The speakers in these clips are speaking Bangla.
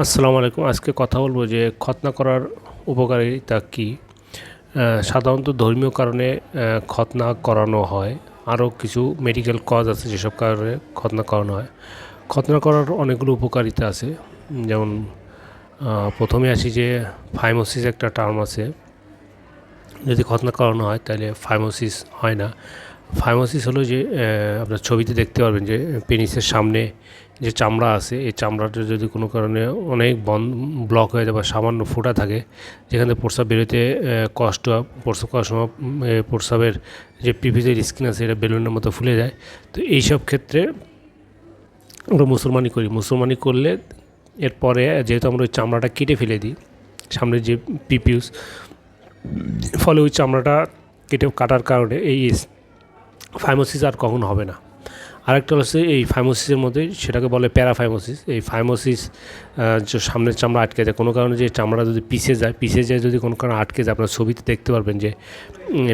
আসসালামু আলাইকুম। আজকে কথা বলব যে খতনা করার উপকারিতা কী? সাধারণত ধর্মীয় কারণে খতনা করানো হয়। আরও কিছু মেডিকেল কজ আছে যেসব কারণে খতনা করানো হয়। খতনা করার অনেকগুলো উপকারিতা আছে। যেমন প্রথমে আসি যে ফাইমোসিস একটা টার্ম আছে। যদি খতনা করানো হয়, তাহলে ফাইমোসিস হয় না। ফাইমোসিস হলো যে আপনার ছবিতে দেখতে পারবেন যে পেনিসের সামনে যে চামড়া আছে, এই চামড়াটা যদি কোনো কারণে অনেক বন ব্লক হয়ে যায় বা সামান্য ফোটা থাকে, যেখানে প্রস্রাব বেরোতে কষ্ট, প্রস্রাব করার সময় প্রস্রাবের যে পিভিজের স্কিন আছে, এটা বেলুনের মতো ফুলে যায়। তো এইসব ক্ষেত্রে আমরা মুসলমানি করি। মুসলমানি করলে এরপরে যেহেতু আমরা ওই চামড়াটা কেটে ফেলে দিই সামনের যে পিপিউস, ফলে ওই চামড়াটা কেটে কাটার কারণে এই ফাইমোসিস আর কখনো হবে না। আরেকটা হচ্ছে এই ফাইমোসিসের মধ্যে সেটাকে বলে প্যারাফাইমোসিস এই ফাইমোসিস সামনের চামড়া আটকে যায়, কোনো কারণে যে চামড়া যদি পিষে যায় পিষে যায় যদি কোনো কারণে আটকে যায়, আপনার ছবিতে দেখতে পারবেন যে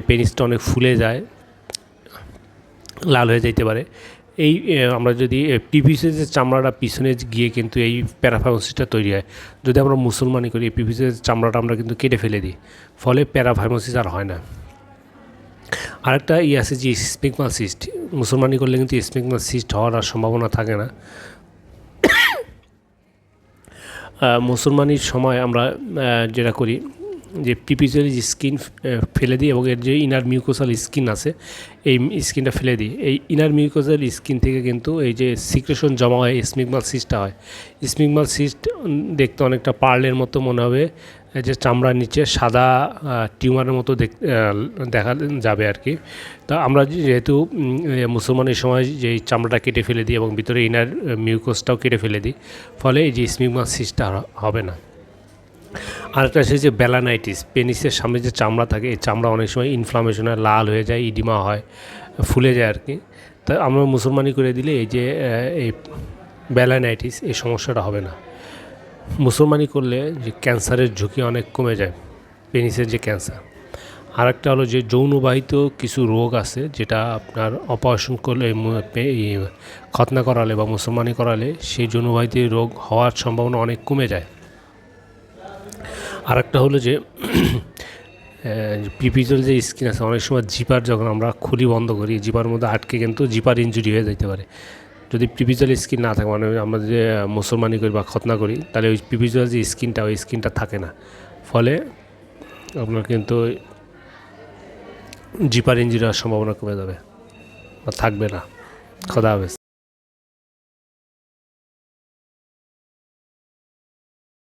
পেনিসটা অনেক ফুলে যায়, লাল হয়ে যাইতে পারে। এই আমরা যদি পিভিসের যে চামড়াটা পিছনে গিয়ে কিন্তু এই প্যারাফাইমোসিসটা তৈরি হয়। যদি আমরা মুসলমানি করি, এই পিভিসের চামড়াটা আমরা কিন্তু কেটে ফেলে দিই। ফলে প্যারাফাইমোসিস আর হয় না। আরেকটা ই আছে যে স্পিকমাল সিস্ট মুসলমানি করলে কিন্তু স্পিকমাল সিস্ট হওয়ার আর সম্ভাবনা থাকে না। মুসলমানির সময় আমরা যেটা করি যে পিপিজের যে স্কিন ফেলে দিই এবং এর যে ইনার মিউকোসাল স্কিন আছে, এই স্কিনটা ফেলে দিই এই ইনার মিউকোসাল স্কিন থেকে কিন্তু এই যে সিক্রেশন জমা হয় স্মিগমাল সিস্টটা হয়। স্মিগমাল সিস্ট দেখতে অনেকটা পার্লের মতো মনে হবে যে চামড়ার নিচে সাদা টিউমারের মতো দেখ যাবে আর কি। তা আমরা যেহেতু মুসলমানের সময় যে চামড়াটা কেটে ফেলে দিই এবং ভিতরে ইনার মিউকোসটাও কেটে ফেলে দিই, ফলে এই যে স্মিগমাল সিস্টটা হবে না। আরেকটা আছে যে বেলানাইটিস পেনিসের সামনে যে চামড়া থাকে, এই চামড়া অনেক সময় ইনফ্লামেশন হয়, লাল হয়ে যায়, ইডিমা হয়, ফুলে যায় আর কি তা আমরা মুসলমানি করে দিলে এই যে এই বেলানাইটিস এই সমস্যাটা হবে না। মুসলমানি করলে যে ক্যান্সারের ঝুঁকি অনেক কমে যায়, পেনিসের যে ক্যান্সার। আরেকটা হলো যে যৌনবাহিত কিছু রোগ আছে, যেটা আপনার অপারেশন করলে খতনা করালে বা মুসলমানি করালে, সেই যৌনবাহিত রোগ হওয়ার সম্ভাবনা অনেক কমে যায়। আরেকটা হলো যে পিপিজল যে স্কিন আছে, অনেক সময় জিপার যখন আমরা খুলি বন্ধ করি, জিপার মধ্যে আটকে কিন্তু জিপার ইঞ্জুরি হয়ে যেতে পারে। যদি পিপিজল স্কিন না থাকে মানে আমরা যে মুসলমানি করি বা খতনা করি, তাহলে ওই পিপিজল যে স্কিনটা ওই স্কিনটা থাকে না। ফলে আপনার কিন্তু জিপার ইঞ্জুরি হওয়ার সম্ভাবনা কমে যাবে বা থাকবে না। খোদা হাফেজ।